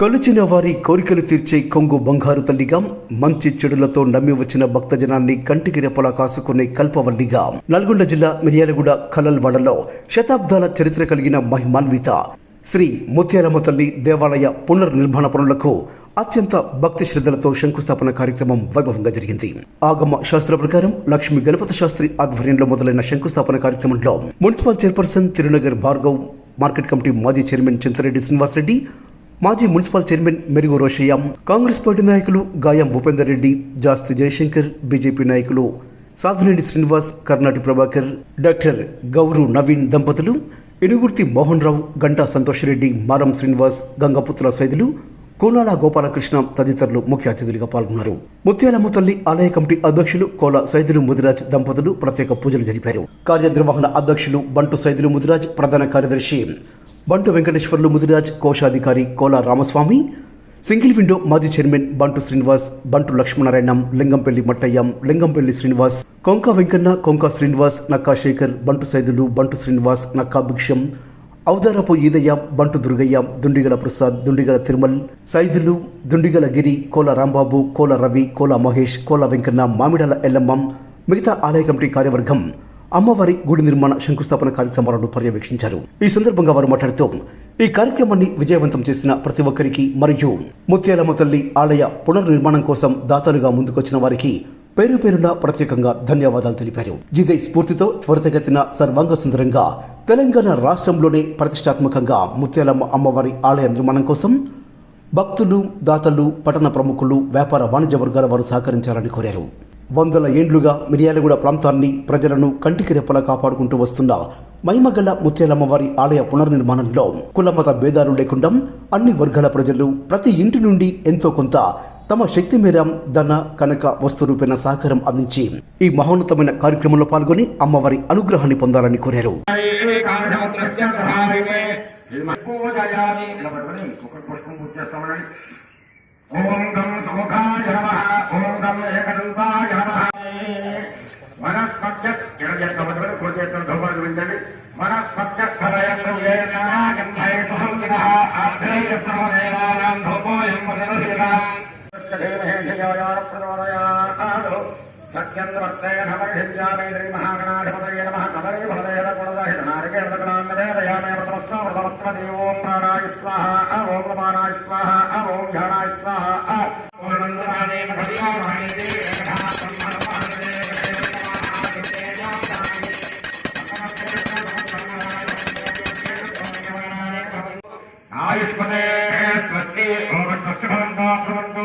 కొలిచిన వారి కోరికలు తీర్చే కొంగు బంగారు తల్లిగా మంచి చెడులతో నమ్మి వచ్చిన భక్తజనాన్ని కంటికి రెప్పలా కాసుకునే కల్పవల్లిగా. నల్గొండ జిల్లా మిర్యాలగూడ కలల్వాడలో శతాబ్దాల చరిత్ర కలిగిన మహిమాన్విత శ్రీ ముత్యాలమ్మ తల్లి దేవాలయ పునర్నిర్మాణ పనులకు అత్యంత భక్తి శ్రద్ధలతో శంకుస్థాపన కార్యక్రమం వైభవంగా జరిగింది. ఆగమ శాస్త్ర ప్రకారం లక్ష్మి గణపతి శాస్త్రి ఆధ్వర్యంలో మొదలైన శంకుస్థాపన కార్యక్రమంలో municipal chairperson Tirunagar Bhargav market committee మాజీ చైర్మన్ చింతరెడ్డి శ్రీనివాసరెడ్డి మాజీ municipal chairman Merugu Roshaiah Congress party నాయకులు గాయం భూపేందర్ రెడ్డి జాస్తి జయశంకర్ బీజేపీ నాయకులు సాధునేని శ్రీనివాస్ కర్ణాటి ప్రభాకర్ డాక్టర్ గౌరు నవీన్ దంపతులు ఇనుగుర్తి మోహన్ రావు గంటా సంతోష్ రెడ్డి మారం శ్రీనివాస్ గంగపుత్ర సైదులు కోలాల గోపాలకృష్ణ తదితరులు ముఖ్య అతిథులుగా పాల్గొన్నారు. ముత్యాలమ్మ తల్లి ఆలయ కమిటీ అధ్యక్షులు కోల సైదులు ముదిరాజ్ దంపతులు ప్రత్యేక పూజలు జరిపారు. కార్యనిర్వహణ అధ్యక్షులు బంటు సైదులు ముదిరాజ్ ప్రధాన కార్యదర్శి బంటు వెంకటేశ్వర్లు ముదిరాజ్ కోశాధికారి కోలా రామస్వామి సింగిల్ విండో మాజీ చైర్మన్ బంటు శ్రీనివాస్ బంటు లక్ష్మణారాయణం లింగంపల్లి మట్టయ్యం లింగంపల్లి శ్రీనివాస్ కొంక వెంకన్న కొంక శ్రీనివాస్ నక్కా శేఖర్ బంటు సైదులు బంటు శ్రీనివాస్ నక్కా భిక్షం అవదారపు ఈదయ్య బంటు దుర్గయ్య దుండిగల ప్రసాద్ దుండిగల తిరుమల్ సైదులు దుండిగల గిరి కోల రాంబాబు కోల రవి కోల మహేష్ కోల వెంకన్న మామిడాల ఎల్లమ్మ మిగతా ఆలయ కమిటీ కార్యవర్గం. అమ్మవారి గుడి నిర్మాణ శంకుస్థాపన కార్యక్రమాలను పర్యవేక్షించారు. ఈ సందర్భంగా వారు మాట్లాడుతూ ఈ కార్యక్రమాన్ని విజయవంతం చేసిన ప్రతి ఒక్కరికి మరియు ముత్యాలమ్మ తల్లి ఆలయ పునర్నిర్మాణం కోసం దాతలుగా ముందుకొచ్చిన వారికి పేరు పేరున ప్రత్యేకంగా ధన్యవాదాలు తెలిపారు. జిదే స్ఫూర్తితో త్వరితగతిన సర్వాంగ సుందరంగా తెలంగాణ రాష్ట్రంలోనే ప్రతిష్టాత్మకంగా ముత్యాలమ్మ అమ్మవారి ఆలయ నిర్మాణం కోసం భక్తులు దాతలు పట్టణ ప్రముఖులు వ్యాపార వాణిజ్య వర్గాల వారు సహకరించాలని కోరారు. వందల ఏండ్లుగా మిర్యాలగూడ ప్రాంతాన్ని ప్రజలను కంటికి రెప్పలా కాపాడుకుంటూ వస్తున్న మహిమగల ముత్యాలమ్మవారి ఆలయ పునర్నిర్మాణంలో కులమత భేదాలు లేకుండా అన్ని వర్గాల ప్రజలు ప్రతి ఇంటి నుండి ఎంతో కొంత తమ శక్తి మేర ధన కనక వస్తు రూపేణ సహకారం అందించి ఈ మహోన్నతమైన కార్యక్రమంలో పాల్గొని అమ్మవారి అనుగ్రహాన్ని పొందాలని కోరారు. ఓం గం సముఖాయ నమః ఓం గం ఏకదంతాయ నమః వనస్పత్య ఇక్కడ చేస్తాం పట్టుకొని పూజ చేస్తాం ధూపాలు చూపించండి వనస్పత్య ఫలయంతం గంధై సుహంకిత ఆత్రేయ సర్వదేవానాం ధూపోయం వదనసిత ధీమహే ధియోయాన ప్రచోదయాత్ సత్యంవర్తయ నమర్హిజ్యామేంద్రీ మహాగణాధిపతయ నమః కమలే భవదేవ గుణదాహిత నారికేళకలాన్నవేదయామే వ్రతమస్మ వ్రతమస్మది ఓం ప్రాణాయ స్వాహ ఓం నమానాయ స్వాహ ఓం ధ్యానాయ స్వాహ ఓం నందనాదేవ ధర్మో మహాదేవి ఏకధా బ్రహ్మ ఆయుష్మతే స్వస్తి ఓం స్వస్తి భవంతో భవంతో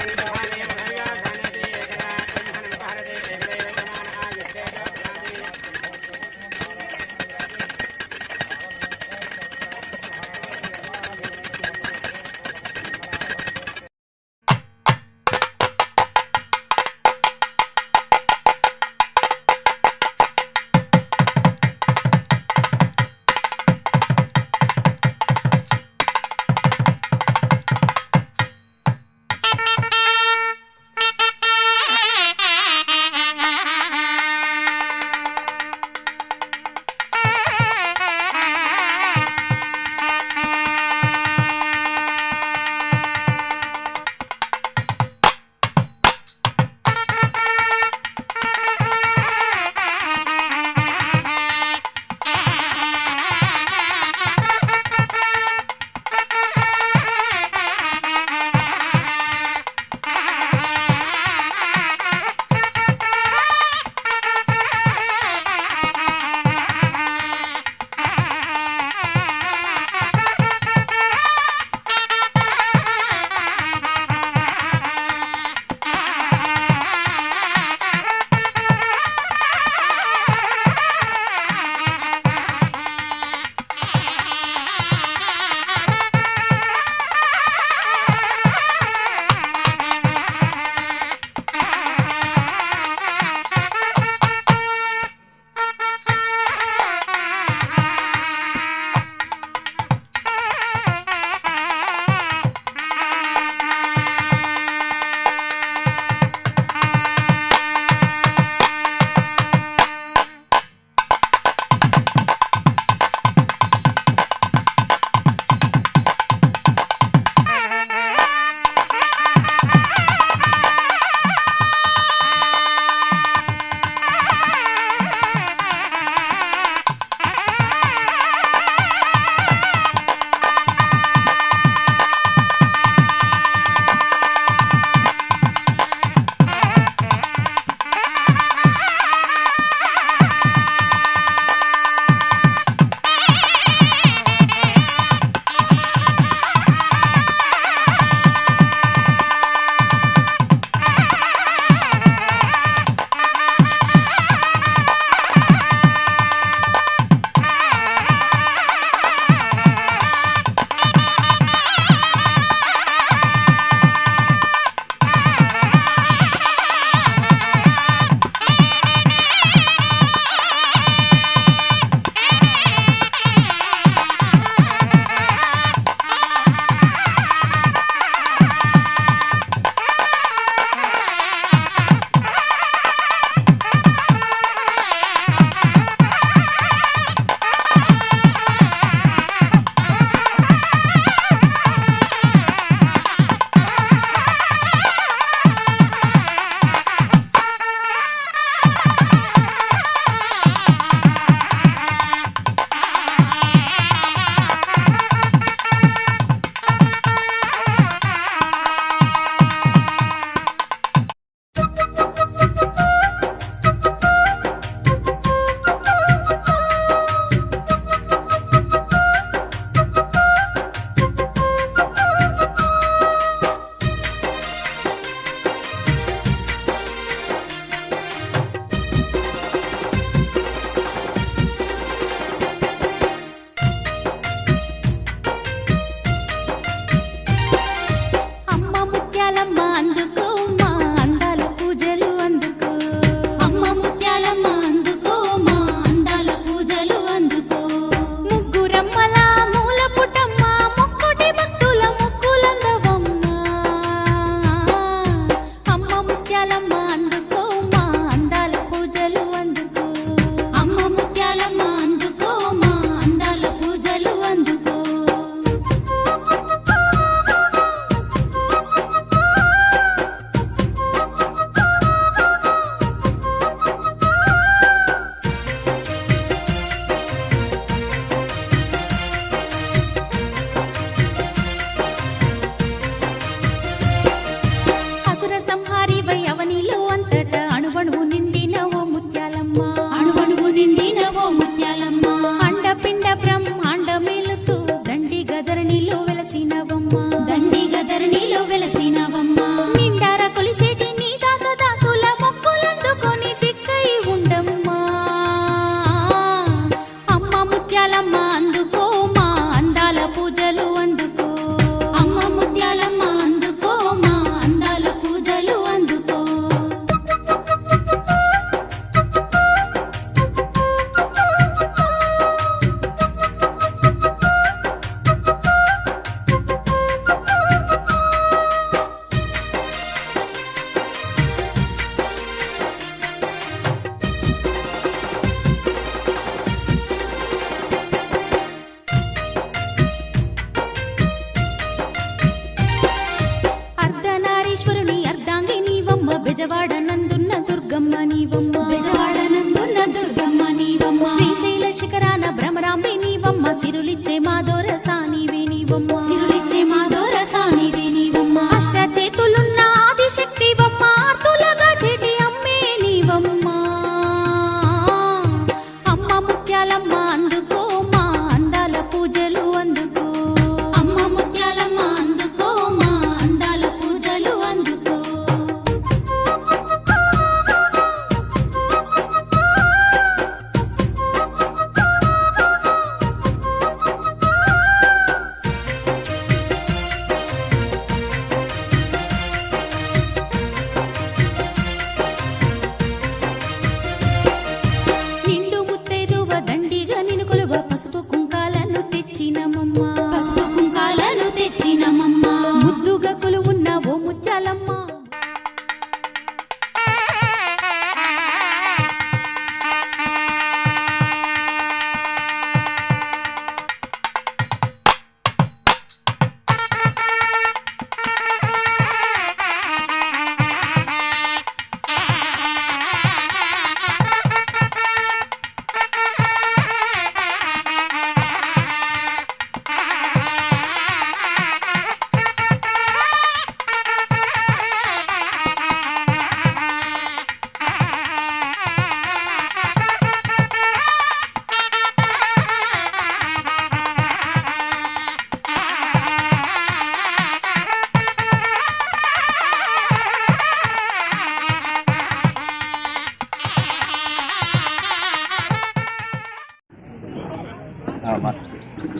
அறிவை அவனிலோ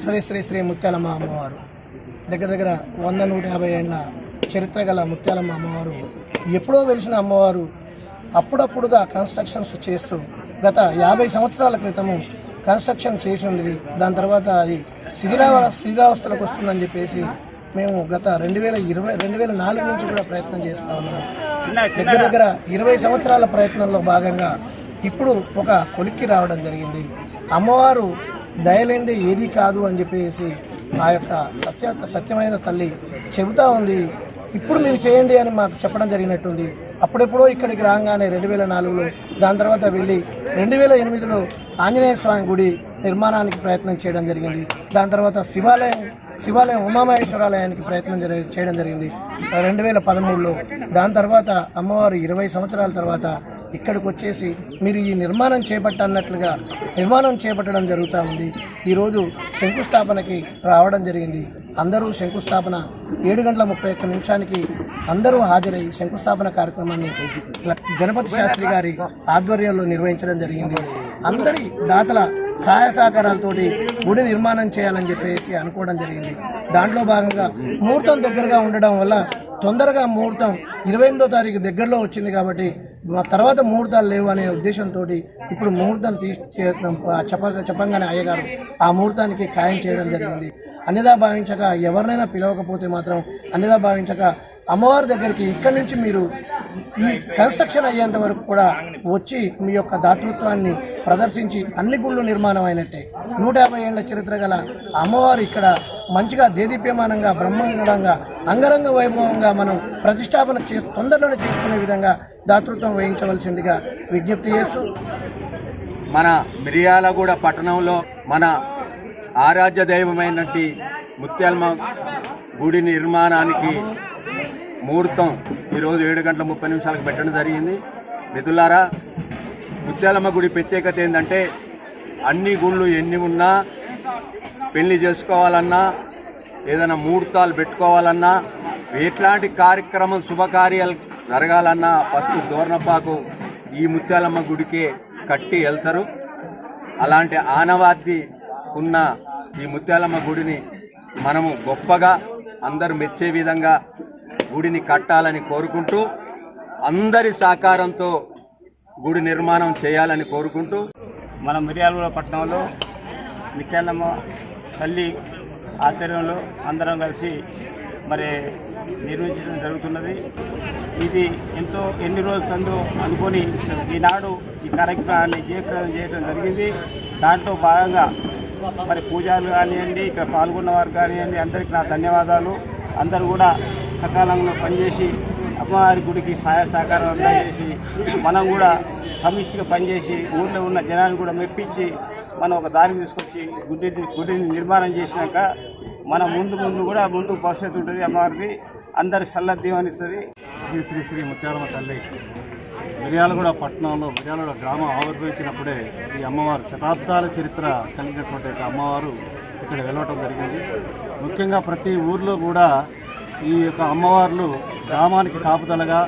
శ్రీ శ్రీ శ్రీ ముత్యాలమ్మ అమ్మవారు. దగ్గర దగ్గర వంద నూట యాభై ఏళ్ళ చరిత్ర గల ముత్యాలమ్మ అమ్మవారు ఎప్పుడో వెలిసిన అమ్మవారు అప్పుడప్పుడుగా కన్స్ట్రక్షన్స్ చేస్తూ గత యాభై సంవత్సరాల క్రితము కన్స్ట్రక్షన్ చేసి ఉండేది దాని తర్వాత అది శిథిలావ శిథిలావస్థలకు వస్తుందని చెప్పేసి మేము గత రెండు వేల ఇరవై రెండు వేల నాలుగు నుంచి కూడా ప్రయత్నం చేస్తా ఉన్నాము దగ్గర దగ్గర ఇరవై సంవత్సరాల ప్రయత్నంలో భాగంగా ఇప్పుడు ఒక కొలిక్కి రావడం జరిగింది. అమ్మవారు దయలేందే ఏది కాదు అని చెప్పేసి ఆ యొక్క సత్య సత్యమైన తల్లి చెబుతా ఉంది. ఇప్పుడు మీరు చేయండి అని మాకు చెప్పడం జరిగినట్టుంది. అప్పుడెప్పుడో ఇక్కడికి రాగానే రెండు వేల నాలుగులో దాని తర్వాత వెళ్ళి రెండు వేల ఎనిమిదిలో ఆంజనేయ స్వామి గుడి నిర్మాణానికి ప్రయత్నం చేయడం జరిగింది. దాని తర్వాత శివాలయం శివాలయం ఉమామహేశ్వరాలయానికి ప్రయత్నం చేయడం జరిగింది. రెండు వేల పదమూడులో దాని తర్వాత అమ్మవారు ఇరవై సంవత్సరాల తర్వాత ఇక్కడికి వచ్చేసి మీరు ఈ నిర్మాణం చేపట్టన్నట్లుగా నిర్మాణం చేపట్టడం జరుగుతూ ఉంది. ఈరోజు శంకుస్థాపనకి రావడం జరిగింది. అందరూ శంకుస్థాపన ఏడు గంటల ముప్పై ఒక్క నిమిషానికి అందరూ హాజరై శంకుస్థాపన కార్యక్రమాన్ని గణపతి శాస్త్రి గారి ఆధ్వర్యంలో నిర్వహించడం జరిగింది. అందరి దాతల సహాయ సహకారాలతోటి గుడి నిర్మాణం చేయాలని చెప్పేసి అనుకోవడం జరిగింది. దాంట్లో భాగంగా ముహూర్తం దగ్గరగా ఉండడం వల్ల తొందరగా ముహూర్తం ఇరవై ఎనిమిదో తారీఖు దగ్గరలో వచ్చింది కాబట్టి మా తర్వాత ముహూర్తాలు లేవు అనే ఉద్దేశంతో ఇప్పుడు ముహూర్తం తీసి చెప్ప చెప్పంగానే అయ్యగారు ఆ ముహూర్తానికి ఖాయం చేయడం జరిగింది. అన్నిదా భావించక ఎవరినైనా పిలవకపోతే మాత్రం అన్నిదా భావించక అమ్మవారి దగ్గరికి ఇక్కడి నుంచి మీరు ఈ కన్స్ట్రక్షన్ అయ్యేంత వరకు కూడా వచ్చి మీ యొక్క దాతృత్వాన్ని ప్రదర్శించి అన్ని గుళ్ళు నిర్మాణం అయినట్టే నూట యాభై ఏళ్ళ చరిత్ర గల అమ్మవారు ఇక్కడ మంచిగా దేదీప్యమానంగా బ్రహ్మాండంగా అంగరంగ వైభవంగా మనం ప్రతిష్టాపన చే తొందరలోనే చేసుకునే విధంగా దాతృత్వం వహించవలసిందిగా విజ్ఞప్తి చేస్తూ మన మిరియాలగూడ పట్టణంలో మన ఆరాధ్య దైవమైనటువంటి ముత్యాల్మ గుడి నిర్మాణానికి ముహూర్తం ఈరోజు ఏడు గంటల ముప్పై నిమిషాలకు పెట్టడం జరిగింది. మిథులారా ముత్యాలమ్మ గుడి ప్రత్యేకత ఏంటంటే అన్ని గుళ్ళు ఎన్ని ఉన్నా పెళ్ళి చేసుకోవాలన్నా ఏదైనా ముహూర్తాలు పెట్టుకోవాలన్నా ఎట్లాంటి కార్యక్రమం శుభకార్యాలు జరగాలన్నా ఫస్ట్ దోర్నపాకు ఈ ముత్యాలమ్మ గుడికే కట్టి వెళ్తారు. అలాంటి ఆనవాతి ఉన్న ఈ ముత్యాలమ్మ గుడిని మనము గొప్పగా అందరూ మెచ్చే విధంగా గుడిని కట్టాలని కోరుకుంటూ అందరి సహకారంతో గుడి నిర్మాణం చేయాలని కోరుకుంటూ మన మిర్యాలగూడ పట్టణంలో నిత్యాలమ్మ తల్లి ఆధ్వర్యంలో అందరం కలిసి మరి నిర్మించడం జరుగుతున్నది. ఇది ఎంతో ఎన్ని రోజుల సందు అనుకొని ఈనాడు ఈ కార్యక్రమాన్ని జీవితం చేయడం జరిగింది. దాంట్లో భాగంగా మరి పూజలు కానివ్వండి ఇక్కడ పాల్గొన్న వారు కానివ్వండి అందరికీ నా ధన్యవాదాలు. అందరూ కూడా సకాలంలో పనిచేసి అమ్మవారి గుడికి సహాయ సహకారం అందజేసి మనం కూడా సమిష్టిగా పనిచేసి ఊళ్ళో ఉన్న జనాన్ని కూడా మెప్పించి మనం ఒక దారి తీసుకొచ్చి గుడిని గుడిని నిర్మాణం చేసినాక మన ముందు ముందు కూడా ముందు భవిష్యత్తు ఉంటుంది అమ్మవారికి. అందరి సల్ల దీవనిస్తుంది శ్రీ శ్రీ శ్రీ ముత్యాలమ్మ తల్లి. మిర్యాలగూడ పట్టణంలో మిర్యాలగూడ గ్రామం ఆవిర్భవించినప్పుడే ఈ అమ్మవారు శతాబ్దాల చరిత్ర కలిగినటువంటి అమ్మవారు ఇక్కడ వెళ్ళటం జరిగింది. ముఖ్యంగా ప్రతి ఊర్లో కూడా ఈ యొక్క అమ్మవార్లు గ్రామానికి కాపుదలగా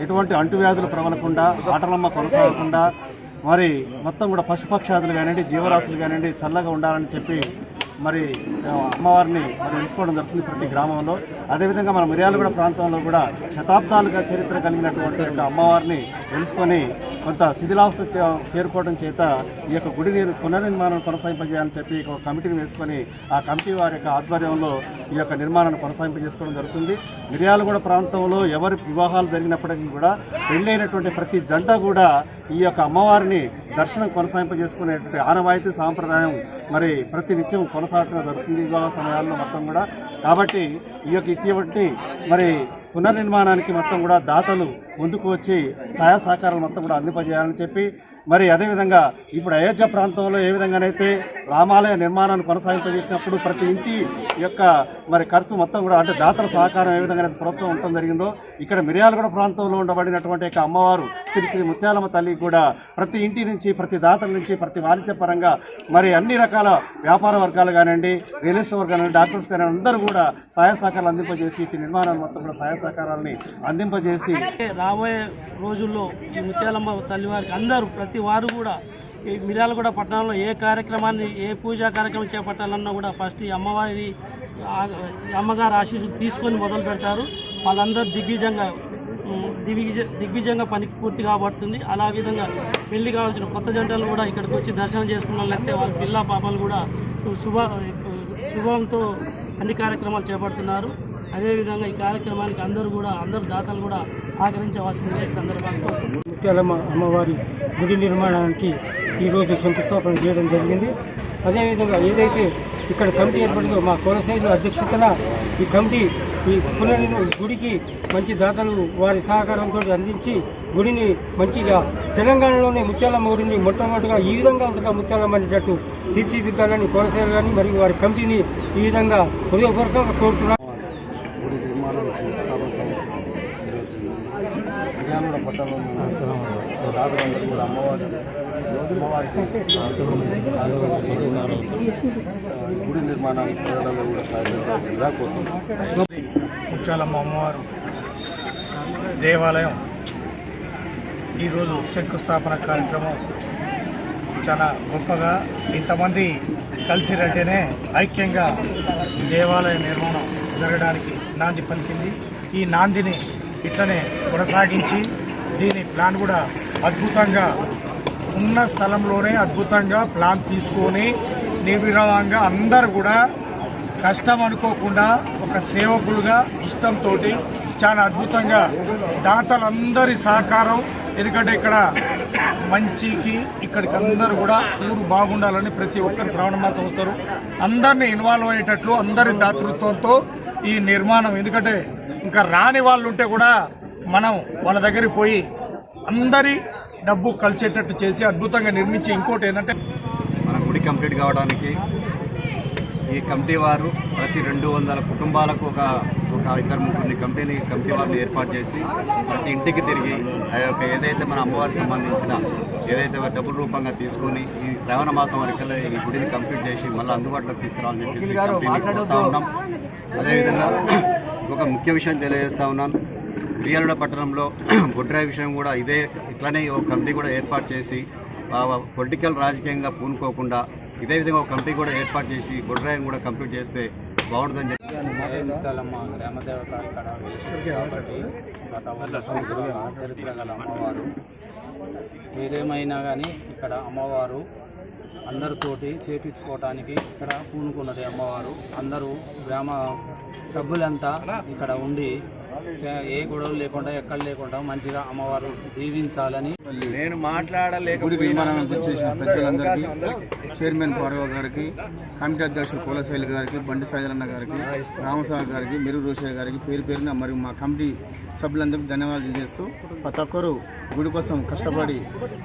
ఎటువంటి అంటువ్యాధులు ప్రబలకుండా ఆటలమ్మ కొనసాగకుండా మరి మొత్తం కూడా పశుపక్షాదులు కానివ్వండి జీవరాశులు కానివ్వండి చల్లగా ఉండాలని చెప్పి మరి అమ్మవారిని మరి తెలుసుకోవడం జరుగుతుంది ప్రతి గ్రామంలో. అదేవిధంగా మన మిర్యాలగూడ ప్రాంతంలో కూడా శతాబ్దాలుగా చరిత్ర కలిగినటువంటి అమ్మవారిని తెలుసుకొని కొంత శిథిలావస్థ చేరుకోవడం చేత ఈ యొక్క గుడి నీరు పునర్నిర్మాణం కొనసాగింపజేయాలని చెప్పి ఒక కమిటీని వేసుకొని ఆ కమిటీ వారి యొక్క ఆధ్వర్యంలో ఈ యొక్క నిర్మాణాన్ని కొనసాగింపజేసుకోవడం జరుగుతుంది. మిర్యాలగూడ ప్రాంతంలో ఎవరి వివాహాలు జరిగినప్పటికీ కూడా పెళ్ళైనటువంటి ప్రతి జంట కూడా ఈ యొక్క అమ్మవారిని దర్శనం కొనసాగింపజేసుకునేటువంటి ఆనవాయితీ సాంప్రదాయం మరి ప్రతి నిత్యం కొనసాగడం జరుగుతుంది వివాహ సమయాల్లో మొత్తం కూడా. కాబట్టి ఈ యొక్క ఇటువంటి మరి పునర్నిర్మాణానికి మొత్తం కూడా దాతలు ముందుకు వచ్చి సహాయ సహకారాలు మొత్తం కూడా అందింపజేయాలని చెప్పి మరి అదేవిధంగా ఇప్పుడు అయోధ్య ప్రాంతంలో ఏ విధంగానైతే రామాలయ నిర్మాణాన్ని కొనసాగింపజేసినప్పుడు ప్రతి ఇంటి యొక్క మరి ఖర్చు మొత్తం కూడా అంటే దాతల సహకారం ఏ విధంగా అయితే ప్రోత్సాహం ఉండటం జరిగిందో ఇక్కడ మిర్యాలగూడ ప్రాంతంలో ఉండబడినటువంటి యొక్క అమ్మవారు శ్రీ శ్రీ ముత్యాలమ్మ తల్లి కూడా ప్రతి ఇంటి నుంచి ప్రతి దాతల నుంచి ప్రతి వాణిజ్యపరంగా మరి అన్ని రకాల వ్యాపార వర్గాలు కానివ్వండి రియల్ ఎస్టేట్ వర్గాలు కానివ్వండి డాక్టర్స్ కానివ్వండి అందరూ కూడా సహాయ సహకారాలు అందింపజేసి ఇటు నిర్మాణాలు మొత్తం కూడా సహాయ సహకారాలని అందింపజేసి రాబోయే రోజుల్లో ఈ ముత్యాలమ్మ తల్లివారికి అందరూ ప్రతి వారు కూడా ఈ మిర్యాలగూడ పట్టణంలో ఏ కార్యక్రమాన్ని ఏ పూజా కార్యక్రమం చేపట్టాలన్నా కూడా ఫస్ట్ ఈ అమ్మవారి అమ్మగారు ఆశీస్సులు తీసుకొని మొదలు పెడతారు. వాళ్ళందరూ దిగ్విజంగా దిగ్విజ దిగ్విజంగా పని పూర్తి కాబడుతుంది. అలా విధంగా పెళ్ళి కావాల్సిన కొత్త జంటలు కూడా ఇక్కడికి వచ్చి దర్శనం చేసుకున్న లేకపోతే వాళ్ళ పిల్ల పాపలు కూడా శుభ శుభంతో అన్ని కార్యక్రమాలు చేపడుతున్నారు. అదేవిధంగా ఈ కార్యక్రమానికి అందరూ కూడా అందరు దాతలు కూడా సహకరించవలసిందిగా ఈ సందర్భంగా ముత్యాలమ్మ అమ్మవారి గుడి నిర్మాణానికి ఈరోజు శంకుస్థాపన చేయడం జరిగింది. అదేవిధంగా ఏదైతే ఇక్కడ కమిటీ ఏర్పడిందో మా కోనసైలు అధ్యక్షతన ఈ కమిటీ ఈ పునర్నిర్మ ఈ గుడికి మంచి దాతలు వారి సహకారంతో అందించి గుడిని మంచిగా తెలంగాణలోనే ముత్యాలమ్మ గుడిని మొట్టమొదటిగా ఈ విధంగా ఉంటుందా ముత్యాలమ్మ అనేటట్టు తీర్చిదిద్దాలని కోనసైలు కానీ మరియు వారి కమిటీని ఈ విధంగా హృదయపూర్వకంగా కోరుతున్నాను గుడి నిర్మాణానికి శంకుస్థాపన ఈరోజు మిర్యాలగూడ పట్టణంలో ఉన్న దాతలందరూ కూడా అమ్మవారి అమ్మవారికి ఆ, ఈ గుడి నిర్మాణానికి ప్రజలందరూ కూడా సహకరించాల్సిందిగా కోరుతున్నాం అమ్మవారు దేవాలయం. ఈరోజు శంకుస్థాపన కార్యక్రమం చాలా గొప్పగా ఇంతమంది కలిసిరంటేనే ఐక్యంగా దేవాలయ నిర్మాణం జరగడానికి నాంది పలికింది. ఈ నాందిని ఇట్లనే కొనసాగించి దీని ప్లాన్ కూడా అద్భుతంగా ఉన్న స్థలంలోనే అద్భుతంగా ప్లాన్ తీసుకొని నిర్విరామంగా అందరు కూడా కష్టం అనుకోకుండా ఒక సేవకులుగా ఇష్టంతో చాలా అద్భుతంగా దాతలందరి సహకారం ఎందుకంటే ఇక్కడ మంచికి ఇక్కడికి అందరూ కూడా ఊరు బాగుండాలని ప్రతి ఒక్కరు శ్రావణ మాసం వస్తారు. అందరినీ ఇన్వాల్వ్ అయ్యేటట్లు అందరి దాతృత్వంతో ఈ నిర్మాణం ఎందుకంటే ఇంకా రాని వాళ్ళు ఉంటే కూడా మనం వాళ్ళ దగ్గరికి పోయి అందరి డబ్బు కలిసేటట్టు చేసి అద్భుతంగా నిర్మించి ఇంకోటి ఏంటంటే మన గుడి కంప్లీట్ కావడానికి ఈ కమిటీ వారు ప్రతి రెండు వందల కుటుంబాలకు ఒక ఒక ఇద్దరు ముగ్గురిని కమిటీని కమిటీ వారిని ఏర్పాటు చేసి ప్రతి ఇంటికి తిరిగి ఆ యొక్క ఏదైతే మన అమ్మవారికి సంబంధించిన ఏదైతే డబ్బుల రూపంగా తీసుకొని ఈ శ్రావణ మాసం వరకల్లా ఈ గుడిని కంప్లీట్ చేసి మళ్ళీ అందుబాటులోకి తీసుకురావాలని చెప్పేసి కమిటీని కోరుతా ఉన్నాం. అదేవిధంగా ఒక ముఖ్య విషయం తెలియజేస్తా ఉన్నాను. మిర్యాలగూడ పట్టణంలో బొడ్రాయి విషయం కూడా ఇదే ఇట్లానే ఒక కమిటీ కూడా ఏర్పాటు చేసి పొలిటికల్ రాజకీయంగా పూనుకోకుండా ఇదే విధంగా ఒక కమిటీ కూడా ఏర్పాటు చేసి బొడ్రాయిని కూడా కంప్లీట్ చేస్తే బాగుంటుందని చెప్పి. ముత్యాలమ్మ గ్రామ ఇక్కడ కాబట్టి గత వంద సంవత్సరాల చరిత్ర గల అమ్మవారు. ఏదేమైనా కానీ ఇక్కడ అమ్మవారు అందరితోటి చేపించుకోవటానికి ఇక్కడ పూనుకున్నది అమ్మవారు. అందరూ గ్రామ సభ్యులంతా ఇక్కడ ఉండి చే- ఏ గొడవలు లేకుండా ఎక్కడ లేకుండా మంచిగా అమ్మవారు దీవించాలని నేను పెద్దలందరికీ చైర్మన్ పార్వ గారికి కమిటీ అధ్యక్షుడు కులశైలి గారికి బండి సాయిలన్న గారికి రామసాగర్ గారికి మెరుగు రోషయ్య గారికి పేరు పేరున మరియు మా కమిటీ సభ్యులందరికీ ధన్యవాదాలు చేస్తూ ప్రతి ఒక్కరూ గుడి కోసం కష్టపడి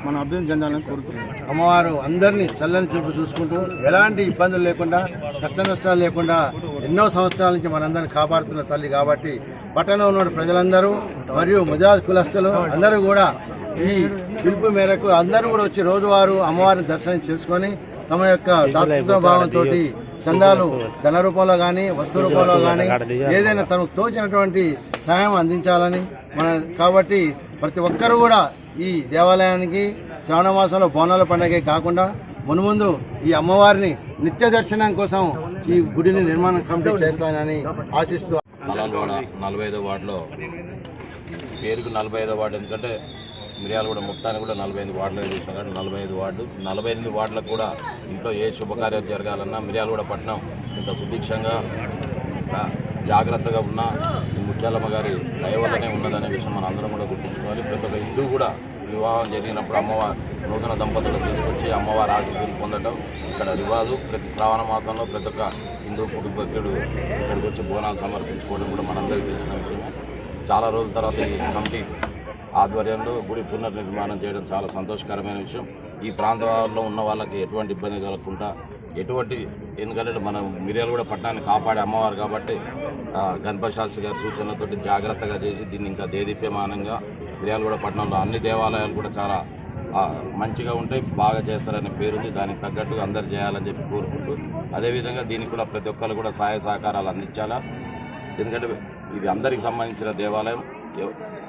మన అభ్యుదయం చెందాలని కోరుతున్నాం అమ్మవారు అందరినీ చల్లని చూపు చూసుకుంటూ ఎలాంటి ఇబ్బందులు లేకుండా కష్ట నష్టాలు లేకుండా ఎన్నో సంవత్సరాల నుంచి మనందరిని కాపాడుతున్న తల్లి కాబట్టి పట్టణంలో ఉన్న ప్రజలందరూ మరియు ముజాజ్ కులస్తులు అందరూ కూడా ఈ పిలుపు మేరకు అందరూ కూడా వచ్చి రోజువారు అమ్మవారిని దర్శనం చేసుకొని తమ యొక్క దాతృత్వ భావంతో చందాలు ధన రూపంలో కానీ వస్తు రూపంలో కానీ ఏదైనా తనకు తోచినటువంటి సహాయం అందించాలని మన కాబట్టి ప్రతి ఒక్కరూ కూడా ఈ దేవాలయానికి శ్రావణ మాసంలో బోనాల పండగే కాకుండా మునుముందు ఈ అమ్మవారిని నిత్య దర్శనం కోసం ఈ గుడిని నిర్మాణం కంప్లీట్ చేస్తానని ఆశిస్తూ నలభై ఐదో వార్డులో. పేరుకు నలభై ఐదో వార్డు ఎందుకంటే మిర్యాలగూడ మొత్తానికి కూడా నలభై ఐదు వార్డులు చూసినాం కాబట్టి నలభై ఐదు వార్డు నలభై ఎనిమిది వార్డులకు కూడా ఇంట్లో ఏ శుభకార్యం జరగాలన్నా మిర్యాలగూడ పట్టణం ఇంత సుభిక్షంగా జాగ్రత్తగా ఉన్న. ఈ ముత్యాలమ్మ గారి దయవల్లనే ఉన్నదనే విషయం మనం అందరం కూడా గుర్తుంచుకోవాలి. ప్రతి ఒక్క హిందూ కూడా వివాహం జరిగినప్పుడు అమ్మవారి నూతన దంపతులు తీసుకొచ్చి అమ్మవారి ఆశీస్సులు పొందడం ఇక్కడ రివాజు. ప్రతి శ్రావణ మాసంలో ప్రతి ఒక్క హిందూ కుటుంబీకుడు ఇక్కడికి వచ్చి బోనాలు సమర్పించుకోవడం కూడా మనందరికీ తెలిసిన విషయం చాలా రోజుల తర్వాత ఈ కమిటీ ఆధ్వర్యంలో గుడి పునర్నిర్మాణం చేయడం చాలా సంతోషకరమైన విషయం. ఈ ప్రాంతాల్లో ఉన్న వాళ్ళకి ఎటువంటి ఇబ్బంది కలగకుండా ఎటువంటి ఎందుకంటే మనం మిర్యాలు కూడా పట్టణాన్ని కాపాడే అమ్మవారు కాబట్టి ఆ, గణపతి శాస్త్రి గారి సూచనలతో జాగ్రత్తగా చేసి దీన్ని ఇంకా దేదీప్యమానంగా మిర్యాలగూడ పట్టణంలో అన్ని దేవాలయాలు కూడా చాలా మంచిగా ఉంటాయి బాగా చేస్తారనే పేరుంది. దానికి తగ్గట్టుగా అందరు చేయాలని చెప్పి కోరుకుంటూ అదేవిధంగా దీనికి కూడా ప్రతి ఒక్కరు కూడా సహాయ సహకారాలు అందించాలా. ఎందుకంటే ఇది అందరికి సంబంధించిన దేవాలయం.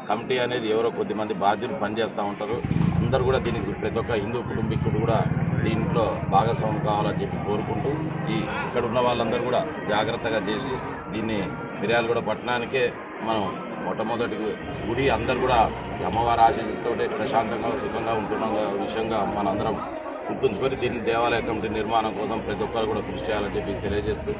కమిటీ అనేది ఎవరో కొద్దిమంది బాధ్యులు పనిచేస్తూ ఉంటారు. అందరూ కూడా దీనికి ప్రతి ఒక్క హిందూ కుటుంబీకుడు కూడా దీంట్లో భాగస్వామి కావాలని చెప్పి కోరుకుంటూ ఈ ఇక్కడ ఉన్న వాళ్ళందరూ కూడా జాగ్రత్తగా చేసి దీన్ని మిర్యాలగూడ పట్టణానికే మనం మొట్టమొదటి గుడి అందరూ కూడా అమ్మవారి ఆశీస్సుతో ప్రశాంతంగా సుఖంగా ఉంటున్న విషయంగా మనందరం గుర్తుంచుకొని దీన్ని దేవాలయ కమిటీ నిర్మాణం కోసం ప్రతి ఒక్కరు కూడా కృషి చేయాలని చెప్పి తెలియజేస్తూ